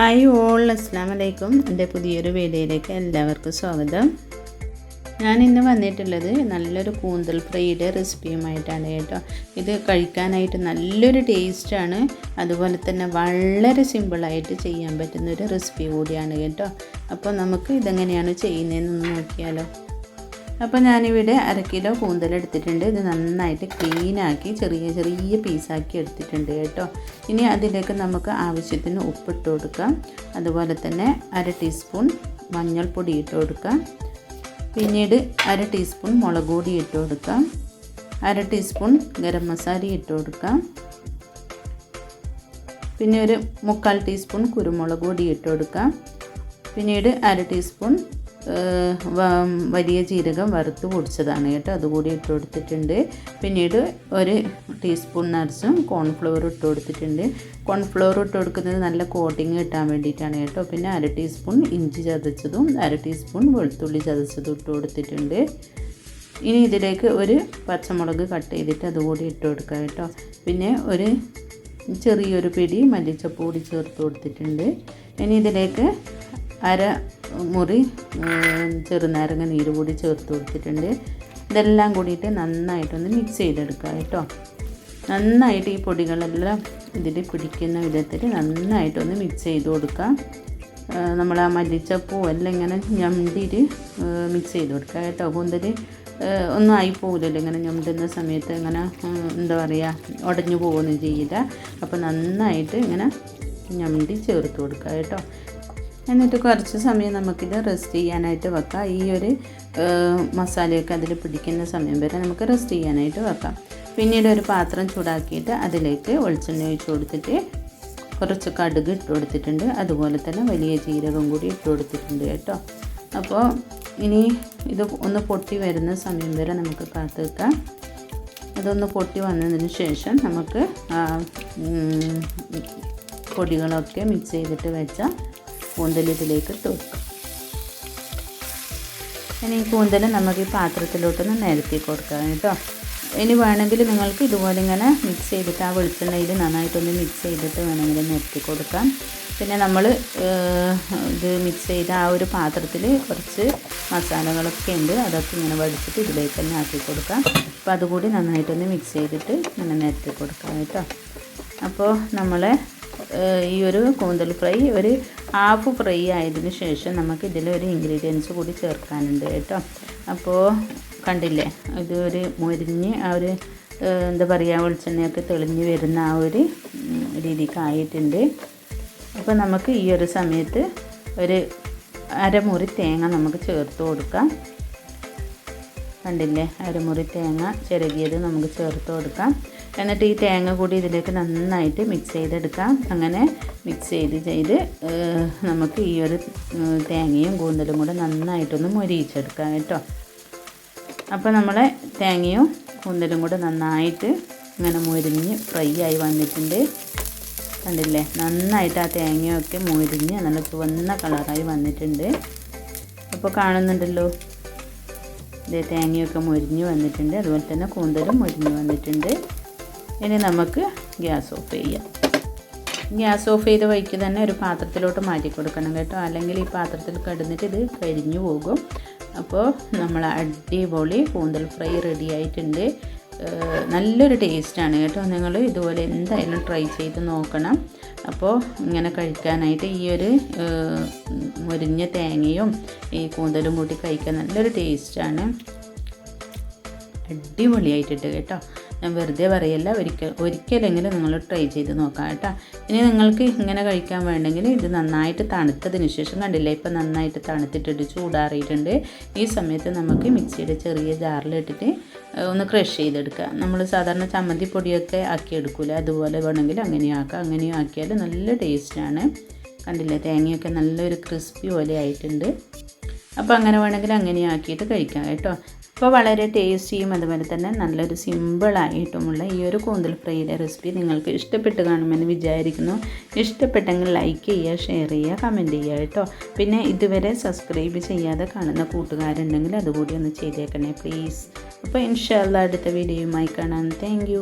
Hi all അസ്സാം വലൈക്കും എന്റെ പുതിയൊരു വീഡിയോയിലേക്ക് എല്ലാവർക്കും സ്വാഗതം. ഞാൻ ഇന്ന് വന്നിട്ടുള്ളത് നല്ലൊരു കൂന്തൽ ഫ്രൈയുടെ റെസിപ്പിയുമായിട്ടാണ് കേട്ടോ. ഇത് കഴിക്കാനായിട്ട് നല്ലൊരു ടേസ്റ്റാണ് അതുപോലെ തന്നെ വളരെ സിമ്പിളായിട്ട് ചെയ്യാൻ പറ്റുന്ന ഒരു റെസിപ്പി കൂടിയാണ് കേട്ടോ. അപ്പോൾ നമുക്ക് ഇതെങ്ങനെയാണ് ചെയ്യുന്നതെന്ന് നോക്കിയാലോ. അപ്പോൾ ഞാനിവിടെ അര കിലോ കൂന്തൽ എടുത്തിട്ടുണ്ട്. ഇത് നന്നായിട്ട് ക്ലീനാക്കി ചെറിയ ചെറിയ പീസാക്കി എടുത്തിട്ടുണ്ട് കേട്ടോ. ഇനി അതിലേക്ക് നമുക്ക് ആവശ്യത്തിന് ഉപ്പിട്ട് കൊടുക്കാം. അതുപോലെ തന്നെ അര ടീസ്പൂൺ മഞ്ഞൾപ്പൊടി ഇട്ട് കൊടുക്കാം. പിന്നീട് അര ടീസ്പൂൺ മുളക് പൊടി ഇട്ട് കൊടുക്കാം. അര ടീസ്പൂൺ ഗരം മസാല ഇട്ട് കൊടുക്കാം. പിന്നെ ഒരു മുക്കാൽ ടീസ്പൂൺ കുരുമുളക് പൊടി ഇട്ട് കൊടുക്കാം. പിന്നീട് അര ടീസ്പൂൺ വലിയ ജീരകം വറുത്ത് പൊടിച്ചതാണ് കേട്ടോ. അതുകൂടി ഇട്ട് കൊടുത്തിട്ടുണ്ട്. പിന്നീട് ഒരു ടീസ്പൂൺ നിറച്ചും കോൺഫ്ലവർ ഇട്ട് കൊടുത്തിട്ടുണ്ട്. കോൺഫ്ലവർ ഇട്ട് കൊടുക്കുന്നത് നല്ല കോട്ടിങ് കിട്ടാൻ വേണ്ടിയിട്ടാണ് കേട്ടോ. പിന്നെ അര ടീസ്പൂൺ ഇഞ്ചി ചതച്ചതും അര ടീസ്പൂൺ വെളുത്തുള്ളി ചതച്ചതും ഇട്ട് കൊടുത്തിട്ടുണ്ട്. ഇനി ഇതിലേക്ക് ഒരു പച്ചമുളക് കട്ട് ചെയ്തിട്ട് അതുകൂടി ഇട്ട് കൊടുക്കുക കേട്ടോ. പിന്നെ ഒരു ചെറിയൊരു പിടി മല്ലിച്ചപ്പ് കൂടി ചേർത്ത് കൊടുത്തിട്ടുണ്ട്. ഇനി ഇതിലേക്ക് അര മുറി ചെറുനാരങ്ങ നീര് കൂടി ചേർത്ത് കൊടുത്തിട്ടുണ്ട്. ഇതെല്ലാം കൂടിയിട്ട് നന്നായിട്ടൊന്ന് മിക്സ് ചെയ്തെടുക്കുക കേട്ടോ. നന്നായിട്ട് ഈ പൊടികളെല്ലാം ഇതിൽ പിടിക്കുന്ന വിധത്തിൽ നന്നായിട്ടൊന്ന് മിക്സ് ചെയ്ത് കൊടുക്കുക. നമ്മൾ ആ മല്ലിച്ചപ്പൂ എല്ലാം ഇങ്ങനെ ഞണ്ടിട്ട് മിക്സ് ചെയ്ത് കൊടുക്കുക കേട്ടോ. കൂന്തൽ ഒന്നും ആയി പോകില്ലല്ലോ ഇങ്ങനെ ഞണ്ടുന്ന സമയത്ത് ഇങ്ങനെ എന്താ പറയുക ഉടഞ്ഞു പോകുകയൊന്നും ചെയ്യില്ല. അപ്പോൾ നന്നായിട്ട് ഇങ്ങനെ ഞണ്ടി ചേർത്ത് കൊടുക്കുക കേട്ടോ. എന്നിട്ട് കുറച്ച് സമയം നമുക്കിത് റെസ്റ്റ് ചെയ്യാനായിട്ട് വെക്കാം. ഈ ഒരു മസാലയൊക്കെ അതിൽ പിടിക്കുന്ന സമയം വരെ നമുക്ക് റെസ്റ്റ് ചെയ്യാനായിട്ട് വെക്കാം. പിന്നീട് ഒരു പാത്രം ചൂടാക്കിയിട്ട് അതിലേക്ക് വെളിച്ചെണ്ണ ഒഴിച്ച് കൊടുത്തിട്ട് കുറച്ച് കടുക് ഇട്ട് കൊടുത്തിട്ടുണ്ട്. അതുപോലെ തന്നെ വലിയ ജീരകം കൂടി ഇട്ട് കൊടുത്തിട്ടുണ്ട് കേട്ടോ. അപ്പോൾ ഇനി ഇത് ഒന്ന് പൊട്ടി വരുന്ന സമയം വരെ നമുക്ക് കാത്തു വെക്കാം അതൊന്ന് പൊട്ടി വന്നതിന് ശേഷം നമുക്ക് പൊടികളൊക്കെ മിക്സ് ചെയ്തിട്ട് വെച്ച കൂന്തൽ ഇതിലേക്ക് ഇട്ട് ഇനി ഈ കൂന്തൽ നമുക്ക് ഈ പാത്രത്തിലോട്ടൊന്ന് നിരത്തി കൊടുക്കാം കേട്ടോ. ഇനി വേണമെങ്കിൽ നിങ്ങൾക്ക് ഇതുപോലെ ഇങ്ങനെ മിക്സ് ചെയ്തിട്ട് ആ വെളിച്ചെണ്ണയിൽ നന്നായിട്ടൊന്ന് മിക്സ് ചെയ്തിട്ട് വേണമെങ്കിൽ നിരത്തി കൊടുക്കാം. പിന്നെ നമ്മൾ ഇത് മിക്സ് ചെയ്ത ആ ഒരു പാത്രത്തിൽ കുറച്ച് മസാലകളൊക്കെ ഉണ്ട്. അതൊക്കെ ഇങ്ങനെ വടിച്ചിട്ട് ഇതിലേക്ക് തന്നെ ആക്കി കൊടുക്കാം. അപ്പോൾ അതുകൂടി നന്നായിട്ടൊന്ന് മിക്സ് ചെയ്തിട്ട് ഇങ്ങനെ നിരത്തി കൊടുക്കാം കേട്ടോ. അപ്പോൾ നമ്മളെ ഈ ഒരു കൂന്തൽ ഫ്രൈ ഒരു ഹാഫ് ഫ്രൈ ആയതിന് ശേഷം നമുക്ക് ഇതിൽ ഒരു ഇൻഗ്രീഡിയൻസ് കൂടി ചേർക്കാനുണ്ട് കേട്ടോ. അപ്പോൾ കണ്ടില്ലേ? ഇത് ഒരു മുരിഞ്ഞ് ആ ഒരു എന്താ പറയുക വെളിച്ചെണ്ണയൊക്കെ തെളിഞ്ഞ് വരുന്ന ആ ഒരു രീതിക്ക് ആയിട്ടുണ്ട്. അപ്പോൾ നമുക്ക് ഈ ഒരു സമയത്ത് ഒരു അരമുറി തേങ്ങ നമുക്ക് ചേർത്ത് കൊടുക്കാം. കണ്ടില്ലേ? അരമുറി തേങ്ങ ചിരകിയത് നമുക്ക് ചേർത്ത് കൊടുക്കാം. എന്നിട്ട് ഈ തേങ്ങ കൂടി ഇതിലേക്ക് നന്നായിട്ട് മിക്സ് ചെയ്തെടുക്കാം. അങ്ങനെ മിക്സ് ചെയ്ത് ചെയ്ത് നമുക്ക് ഈ ഒരു തേങ്ങയും കൂന്തലും കൂടെ നന്നായിട്ടൊന്ന് മൊരിയിച്ചെടുക്കാം കേട്ടോ. അപ്പോൾ നമ്മളെ തേങ്ങയും കൂന്തലും കൂടെ നന്നായിട്ട് ഇങ്ങനെ മൊരിഞ്ഞ് ഫ്രൈ ആയി വന്നിട്ടുണ്ട്. കണ്ടില്ലേ? നന്നായിട്ട് ആ തേങ്ങയൊക്കെ മൊരിഞ്ഞ് നല്ല ചുവന്ന കളറായി വന്നിട്ടുണ്ട്. അപ്പോൾ കാണുന്നുണ്ടല്ലോ? ഇതേ തേങ്ങയൊക്കെ മൊരിഞ്ഞ് വന്നിട്ടുണ്ട്. അതുപോലെ തന്നെ കൂന്തലും മൊരിഞ്ഞ് വന്നിട്ടുണ്ട്. ഇനി നമുക്ക് ഗ്യാസ് ഓഫ് ചെയ്യാം. ഗ്യാസ് ഓഫ് ചെയ്ത വഴിക്ക് തന്നെ ഒരു പാത്രത്തിലോട്ട് മാറ്റി കൊടുക്കണം കേട്ടോ. അല്ലെങ്കിൽ ഈ പാത്രത്തിൽ കിടന്നിട്ട് ഇത് കരിഞ്ഞു പോകും. അപ്പോൾ നമ്മൾ അടിപൊളി കൂന്തൽ ഫ്രൈ റെഡി ആയിട്ടുണ്ട്. നല്ലൊരു ടേസ്റ്റാണ് കേട്ടോ. നിങ്ങൾ ഇതുപോലെ എന്തായാലും ട്രൈ ചെയ്ത് നോക്കണം. അപ്പോൾ ഇങ്ങനെ കഴിക്കാനായിട്ട് ഈ ഒരു മുരിഞ്ഞ തേങ്ങയും ഈ കൂന്തലും കൂട്ടി കഴിക്കാൻ നല്ലൊരു ടേസ്റ്റാണ് അടിപൊളിയായിട്ടിട്ട് കേട്ടോ. ഞാൻ വെറുതെ പറയല്ല ഒരിക്കൽ ഒരിക്കലെങ്കിലും നിങ്ങൾ ട്രൈ ചെയ്ത് നോക്കാം കേട്ടോ. ഇനി നിങ്ങൾക്ക് ഇങ്ങനെ കഴിക്കാൻ വേണ്ടെങ്കിൽ ഇത് നന്നായിട്ട് തണുത്തതിന് ശേഷം കണ്ടില്ലേ ഇപ്പം നന്നായിട്ട് തണുത്തിട്ടിട്ട് ചൂടാറിയിട്ടുണ്ട്. ഈ സമയത്ത് നമുക്ക് മിക്സിയുടെ ചെറിയ ജാറിലിട്ടിട്ട് ഒന്ന് ക്രഷ് ചെയ്തെടുക്കുക നമ്മൾ സാധാരണ ചമ്മന്തി പൊടിയൊക്കെ ആക്കി എടുക്കില്ല അതുപോലെ വേണമെങ്കിൽ അങ്ങനെയും ആക്കാം. അങ്ങനെയും ആക്കിയാൽ നല്ല ടേസ്റ്റാണ് കണ്ടില്ലേ തേങ്ങയൊക്കെ നല്ലൊരു ക്രിസ്പി പോലെ ആയിട്ടുണ്ട്. അപ്പോൾ അങ്ങനെ വേണമെങ്കിൽ അങ്ങനെ ആക്കിയിട്ട് കഴിക്കാം കേട്ടോ. അപ്പോൾ വളരെ ടേസ്റ്റിയും അതുപോലെ തന്നെ നല്ലൊരു സിമ്പിളായിട്ടുമുള്ള ഈ ഒരു കൂന്തൽ ഫ്രൈയുടെ റെസിപ്പി നിങ്ങൾക്ക് ഇഷ്ടപ്പെട്ട് കാണുമെന്ന് വിചാരിക്കുന്നു. ഇഷ്ടപ്പെട്ടെങ്കിൽ ലൈക്ക് ചെയ്യുക ഷെയർ ചെയ്യുക കമന്റ് ചെയ്യുക കേട്ടോ. പിന്നെ ഇതുവരെ സബ്സ്ക്രൈബ് ചെയ്യാതെ കാണുന്ന കൂട്ടുകാരുണ്ടെങ്കിൽ അതുകൂടി ഒന്ന് ചെയ്തേക്കണേ പ്ലീസ് അപ്പോൾ ഇൻഷാല്ല അടുത്ത വീഡിയോയുമായി കാണാം. താങ്ക്